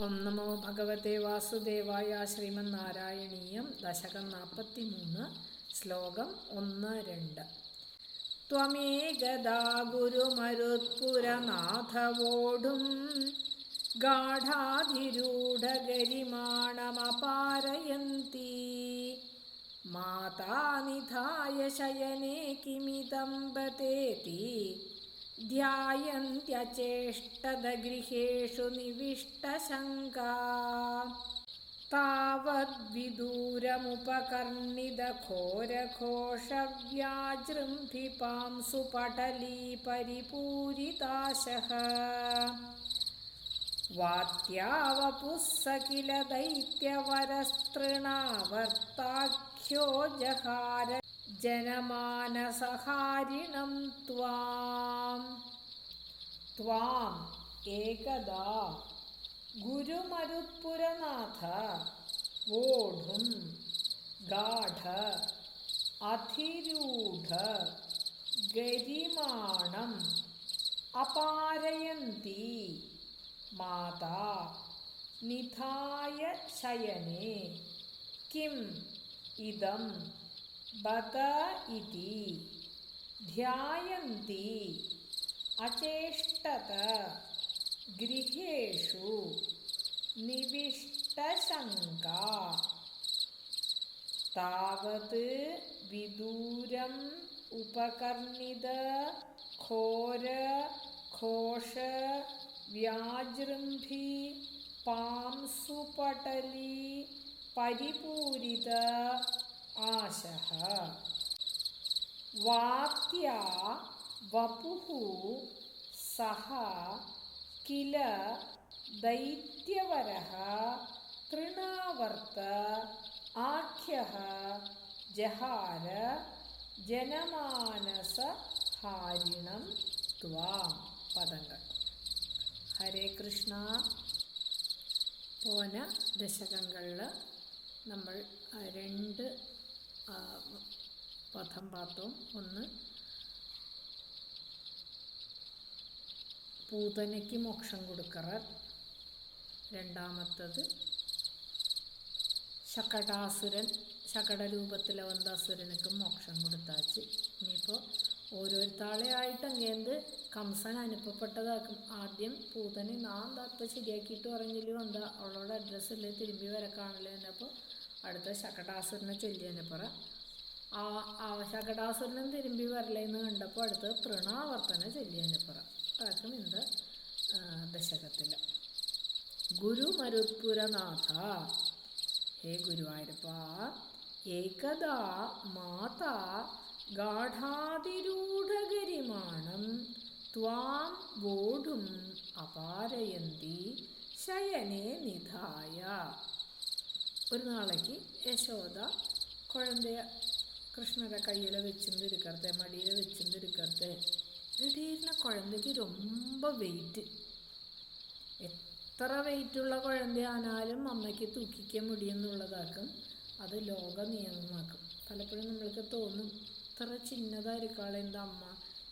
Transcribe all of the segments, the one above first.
ഓം നമോ ഭഗവതേ വാസുദേവായ ശ്രീമന്നാരായണീയം ദശകം നാൽപ്പത്തി മൂന്ന് ശ്ലോകം ഒന്ന് രണ്ട്. ത്വമേകദാ ഗുരുമരുത്പുരനാഥവോടും ഗാഠാതിരൂഢഗരിമാണമപാരയന്തി മാതാനിധായ ശയനേ കിമിതം ബതേതി ध्यायन्त्यचेष्टदगृहेषु निविष्टशङ्का। तावद्विदूरमुपकर्णिदघोरघोषव्याजृम्भिपां सुपटली परिपूरिताशः स किल दैत्यवरस्तृणावर्ताख्यो जहार जनमानसहारिणं त्वां त्वाम् एकदा गुरुमरुत्पुरनाथ ओढुं गाढ अधिरूढ गरिमाणम् अपारयन्ती माता निधाय शयने किम् इदम् ബത ഇതി ധ്യായന്തി അചേഷ്ടത ഗൃഹേഷു നിവിഷ്ടശങ്കാ. താവത് വിദൂരം ഉപകർണിത ഘോര ഘോഷ വ്യാജൃംഭി പാംസുപടലി പരിപൂരിത ആശഃ वात्या वपुः സഹ किल दैत्यवरः തൃണാവർത്ത आख्यः ജഹാര ജനമാനസഹാരിണം ത്വാം പദങ്ങൾ. ഹരേ കൃഷ്ണ. പോന ദശകങ്ങളിൽ നമ്മൾ രണ്ട് പദം പാത്രവും ഒന്ന്. പൂതനയ്ക്ക് മോക്ഷം കൊടുക്കറ രണ്ടാമത്തത് ശകടാസുരൻ ശകട രൂപത്തിലെ വന്ന അസുരനക്ക് മോക്ഷം കൊടുത്താച്ച്. ഇനിയിപ്പോൾ ഓരോരുത്താളെ ആയിട്ട് അങ്ങേന്ത് കംസൻ അനുഭവപ്പെട്ടതാക്കും. ആദ്യം പൂതനെ നാം താത്ത ശരിയാക്കിയിട്ട് പറഞ്ഞില്ല? വന്ന അവളോട് അഡ്രസ്സല്ലേ തിരുമ്പി വരെ കാണില്ലേ? എന്നപ്പോൾ അടുത്ത ശകടാസുരനെ ചൊല്ലിയതിനെ പറ. ആ ആ ശകടാസുരനും തിരുമ്പി വരലെന്ന് കണ്ടപ്പോൾ അടുത്ത് തൃണാവർത്തന ചൊല്ലിയതിനെ പറ. അതാക്കും ഇന്ത് ദശകത്തിൽ ഗുരു മരുത്പുരനാഥ ഹേ ഗുരുവായൂരപ്പ ഏകദാ മാതാ ഗാഠാതിരൂഢഗരിമാണം ത്വാം വോഢും അപാരയന്തി ശയനെ നിധായ. ഒരു നാളേക്ക് യശോദ കുഴന്തയ കൃഷ്ണരെ കയ്യിൽ വെച്ചിരുന്നിരിക്കറത്തെ മടിയിൽ വെച്ചിരുന്നിരിക്കറത്തെ திடீர்னு குழந்தைக்கு ரொம்ப വെയിറ്റ് എത്ര വെയിറ്റുള്ള കുഴന്തയാനാലും അമ്മയ്ക്ക് തൂക്കിക്കാൻ മുടിയെന്നുള്ളതാക്കും അത് ലോക നിയമമാക്കും പലപ്പോഴും നമ്മൾക്ക് തോന്നും ഇത്ര ചിന്നതായിരിക്കാളെ എന്താ അമ്മ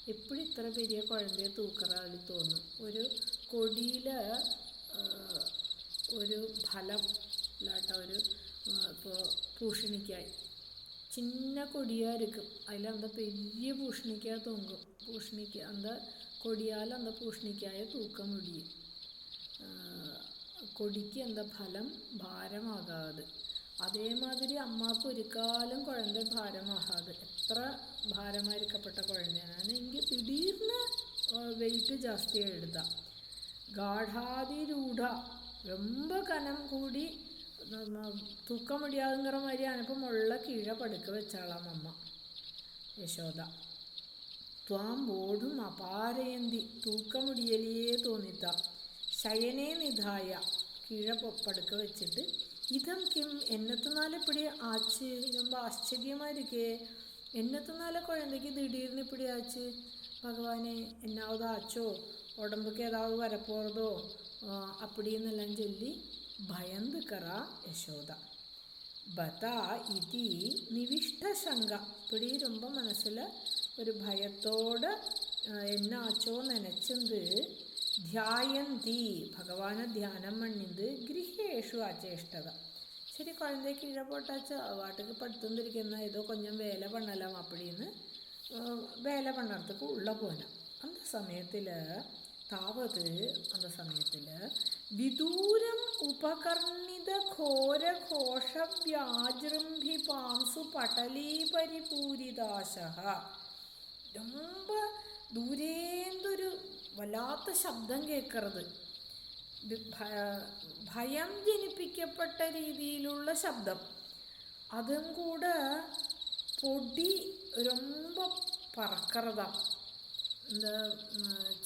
എപ്പോഴും ഇത്ര വലിയ കുഴന്തയെ തൂക്കറാളി തോന്നും ഒരു കൊടിയിൽ ഒരു ഫലം ഇല്ലാട്ട ഒരു ഇപ്പോൾ പൂഷണിക്കായി சின்ன கொடியாக இருக்கும் அதில் அந்த பெரிய பூஷணிக்காய் தொங்கும் பூஷணிக்காய் அந்த கொடியால் அந்த பூஷணிக்காயை தூக்க முடியும் കൊടിക്ക് എന്താ ഫലം ഭാരമാകാതെ അതേമാതിരി അമ്മക്ക് ഒരിക്കാലും കുഴന്ത ഭാരമാകാതെ എത്ര ഭാരമായിരിക്കപ്പെട്ട കുഴന്തയാണ് എങ്കിൽ திடீர்னு വെയിറ്റ് ജാസ്തി എഴുതാം ഗാഠാതിരൂഢ ரொம்ப കനം കൂടി തൂക്കം முடியாதுங்கிற மாதிரி அனுப்பும் உள்ள കീഴ പടുക്ക വെച്ചാളാം അമ്മ യശോദ. ത്വാം ഓടും അപാരയന്തി. തൂക്കം തൂക്കമുടിയലിയേ തോന്നിത്ത. ശയനേ നിധായ. കീഴ പടുക്ക വെച്ചിട്ട് ഇതം കിം? എന്നത്തിനാലിപ്പിടി ആച്ച്? ரொம்ப ആശ്ചര്യമായിരിക്കേ. എന്നത്തിനാലെ കുഴന്തയ്ക്ക് ദിടീർന്ന് ഇപ്പിടി ആച്ച്? ഭഗവാനെ എന്നാവതാച്ചോ? ഉടമ്പുക്ക് ഏതാവ് വരപ്പോറതോ? അപ്പിടിയെന്നെല്ലാം ചൊല്ലി ഭയങ്കര യശോദ. ബത ഇതി നിവിഷ്ടശങ്ക. പിടിയിരുമ്പോൾ മനസ്സിൽ ഒരു ഭയത്തോട് എന്നാച്ചോ നനച്ചത് ധ്യായന്തി. ഭഗവാനെ ധ്യാനം മണ്ണിന്ത്. ഗൃഹേഷു അചേഷ്ടത. ശരി കുഴന്തയ്ക്ക് ഇഴപോട്ടാച്ച വാട്ടുക്ക് പടുത്തുകൊണ്ടിരിക്കുന്ന ഏതോ കൊഞ്ചം വേല പണ്ണലാം അപ്പടിന്ന് വേല പണ്ണർത്തക്ക് ഉള്ള പോന. അന്ത സമയത്തിൽ താവത് അന്ത സമയത്തിൽ വിദൂരം ഉപകർണിത ഘോര ഘോഷ വ്യാജൃംഭി പാംസു പടലീപരിപൂരിതാശഃ രൊമ്പ ദൂരേന്തൊരു വല്ലാത്ത ശബ്ദം കേൾക്കരുത് ഭയം ജനിപ്പിക്കപ്പെട്ട രീതിയിലുള്ള ശബ്ദം. അതും കൂടെ പൊടി രൊമ്പ പറക്കറതാണ് എന്താ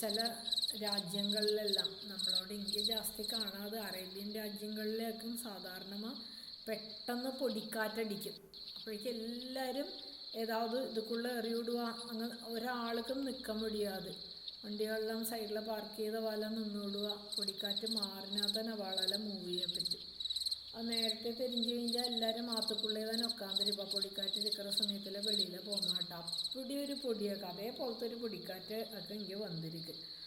ചില രാജ്യങ്ങളിലെല്ലാം. നമ്മളോട് ഇന്ത്യ ജാസ്തി കാണാതെ അറേബ്യൻ രാജ്യങ്ങളിലേക്കും സാധാരണ പെട്ടെന്ന് പൊടിക്കാറ്റടിക്കും. അപ്പോഴേക്കും എല്ലാവരും ഏതാവത് ഇതുക്കുള്ള എറിയിടുക അങ്ങ് ഒരാൾക്കും നിൽക്കാൻ മുടിയാതെ. വണ്ടികളെല്ലാം സൈഡിൽ പാർക്ക് ചെയ്ത പോലെ നിന്നിടുക പൊടിക്കാറ്റ് മാറിനകത്ത് തന്നെ വളരെ മൂവ് ചെയ്യാൻ പറ്റും. അത് നേരത്തെ തെരിഞ്ഞു കഴിഞ്ഞാൽ എല്ലാവരും മാത്തുക്കുള്ളേ തന്നെ ഒക്കാന്തരി ഇപ്പോൾ പൊടിക്കാറ്റ് ഇരിക്കുന്ന സമയത്തിൽ വെളിയിൽ കേട്ടോ. അപ്പടി ഒരു പൊടിയൊക്കെ. അതേപോലത്തെ ഒരു പൊടിക്കാറ്റ് ഒക്കെ ഇങ്ങനെ വന്നിരിക്കും.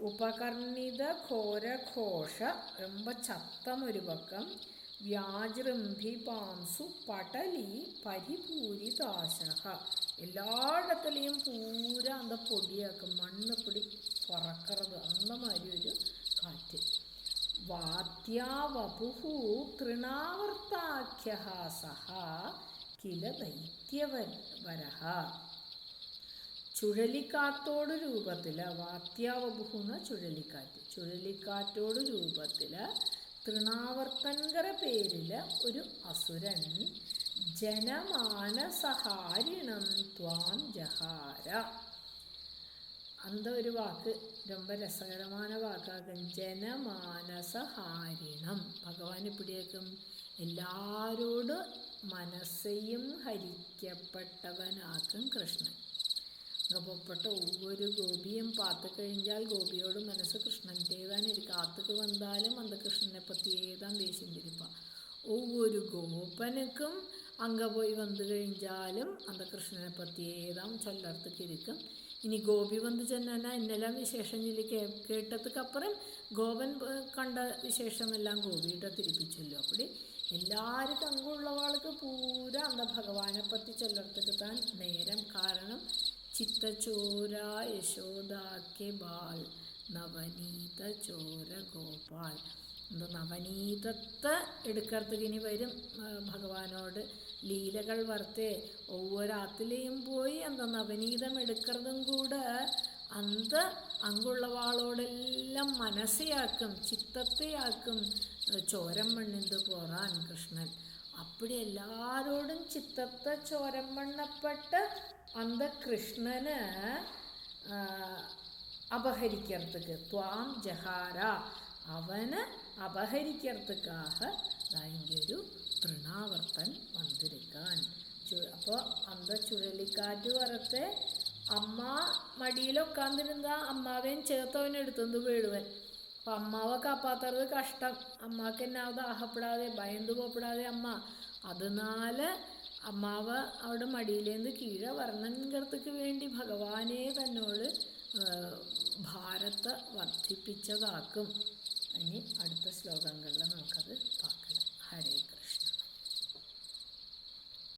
ഉപകർണിത ഘോരഘോഷ രൊമ്പ ചത്തമൊരു പക്കം വ്യാജൃംഭി പാംസു പടലി പരിപൂരിതാശ എല്ലായിടത്തിലെയും പൂര അന്ത പൊടിയാക്കും മണ്ണ് പൊടി പറക്കറത് അന്നമാതിരി ഒരു കാറ്റ്. വാത്യാവപുഹു തൃണാവർത്താഖ്യ സഹ കില ചുഴലിക്കാറ്റോട് രൂപത്തിൽ വാത്യാവബുഹുന്ന ചുഴലിക്കാറ്റ്. ചുഴലിക്കാറ്റോട് രൂപത്തിൽ തൃണാവർത്തങ്കര പേരിൽ ഒരു അസുരൻ ജനമാനസഹാരിണം ത്വാം ജഹാര. അന്ത ഒരു വാക്ക് രൊമ്പ രസകരമായ വാക്കാക്കും ജനമാനസഹാരിണം. ഭഗവാൻ ഇപ്പിടിയേക്കും. എല്ലാരോട് മനസ്സെയും ഹരിക്കപ്പെട്ടവനാക്കും കൃഷ്ണൻ. അകപ്പെട്ട ഒരു ഗോപിയും പാത്തു കഴിഞ്ഞാൽ ഗോപിയോട് മനസ്സ് കൃഷ്ണന്റേതാൻ കാത്തുക്ക് വന്നാലും അന്ത കൃഷ്ണനെ പറ്റി ഏതാൻ ദേശിന്തിരിപ്പാണ് ഒവ്വൊരു ഗോപനക്കും അങ്ങ പോയി വന്നു കഴിഞ്ഞാലും അന്ത കൃഷ്ണനെ പറ്റി ഏതാം ഇനി ഗോപി വന്ന് ചെന്നാൽ എന്നെല്ലാം വിശേഷം ചൊല്ലി കേട്ടതുക്കപ്പുറം ഗോപൻ കണ്ട വിശേഷമെല്ലാം ഗോപിയുടെ തിരിപ്പിച്ചല്ലോ അപ്പടി എല്ലാവരും അങ്കുള്ളവാൾക്ക് പൂര അന്ത ഭഗവാനെ പറ്റി ചൊല്ലർത്തുക്ക് താൻ നേരം കാരണം ചിത്തചോരാ യശോദാക്കെ ബാൾ നവനീത ചോര ഗോപാൽ. എന്തോ നവനീതത്തെ ഇനി വരും? ഭഗവാനോട് ലീലകൾ വർത്തേ ഒവ്വൊരാത്തിലെയും പോയി എന്തോ നവനീതം എടുക്കുന്നതും കൂടെ? അന്ത അങ്കുള്ളവാളോടെല്ലാം മനസ്സിയാക്കും ചിത്തത്തെയാക്കും. ചോരം മണ്ണിന്ത് പോറാൻ കൃഷ്ണൻ. அப்படி எல்லாரோடும் ചിത്തത്തെ சோரம் பண்ணப்பட்ட அந்த கிருஷ்ணனை அபகரிக்கிறதுக்கு துவாம் ஜஹாரா அவனை அபகரிக்கிறதுக்காக இங்கே ஒரு തൃണാവർത്തൻ വന്നിരിക്കാൻ. അപ്പോൾ അന്ത ചുഴലിക്കാറ്റ് വരത്തെ അമ്മ മടിയിൽ ഉക്കാന്നിരുന്ന അമ്മാവേയും ചേർത്തവനെടുത്തുനിന്ന് വീഴുവൻ അപ്പം അമ്മാവെ കാപ്പാത്തത് കഷ്ടം. അമ്മാക്ക് എന്നാ ദാഹപ്പെടാതെ ഭയந்து പോപ്പെടാതെ അമ്മ. അതിനാല് അമ്മാവ് അവിടെ മടിയിലേന്ന് കീഴ വർണങ്കടത്തേക്ക് വേണ്ടി ഭഗവാനെ തന്നോട് ഭാരത്തെ വർദ്ധിപ്പിച്ചതാക്കും. ഇനി അടുത്ത ശ്ലോകങ്ങളിൽ നമുക്കത്